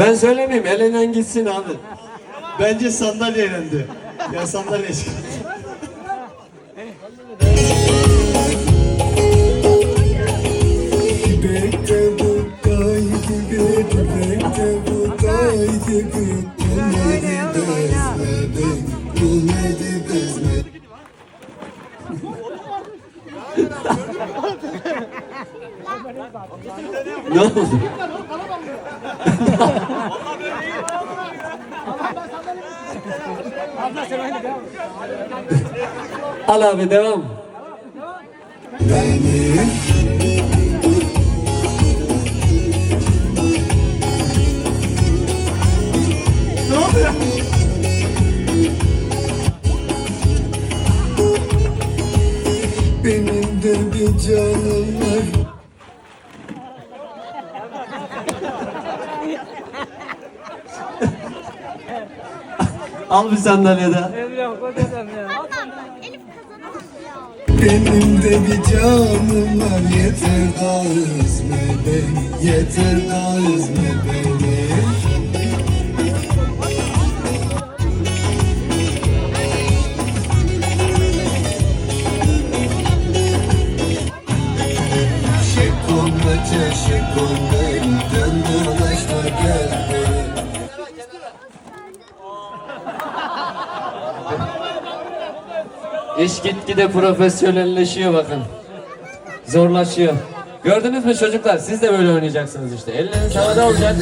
Ben söylemeyeyim elenen gitsin abi. Bence sandalye elendi. Ya sandalye çıktı. Bekle bu kay gibi, bekle Ne oldu? Al abi devam. Ne Benim de bir canım var. Al bir sandalye daha. Benim de bir canım var yeter daha üzme beni Yeter daha üzme beni İş gitgide profesyonelleşiyor bakın. Zorlaşıyor. Gördünüz mü çocuklar? Siz de böyle oynayacaksınız işte. Elleriniz havada olacak.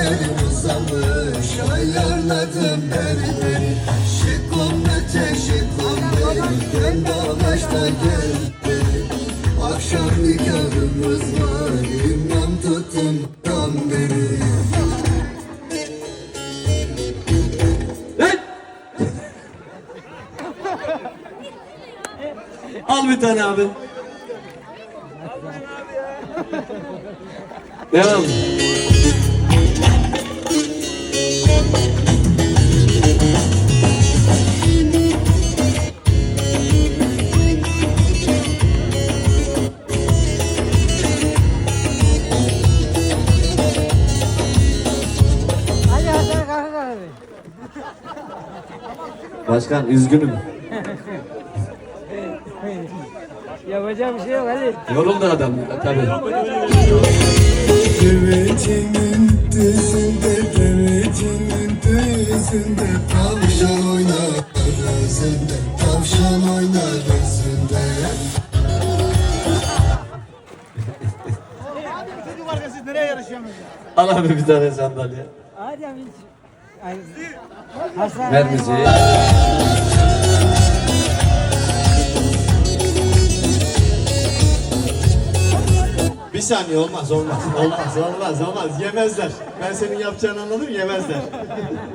Akşam nikahımız var Al bir tane abi. Devam. Başkan üzgünüm. Yapacak bir şey yok hadi. Yoruldu adam tabii. Devecimin düzünde Devecimin düzünde Tavşan oynar gözünde Tavşan oynar gözünde nereye yarışıyorsunuz ya? Al abi bir tane sandalye. Hadi abi. Ay, Hasan. Saniye olmaz olmaz olmaz olmaz olmaz yemezler. Ben senin yapacağını anladım yemezler.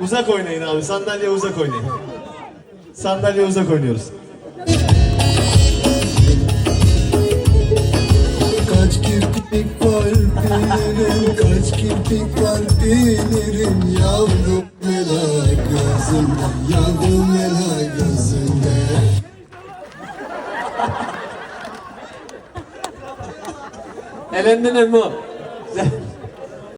Uzak oynayın abi sandalye uzak oynayın. Sandalye uzak oynuyoruz. Kaç kirpik var bilirim Kaç kirpik var bilirim Yavrum mela gözünde Yavrum mela gözünde Elendin mi?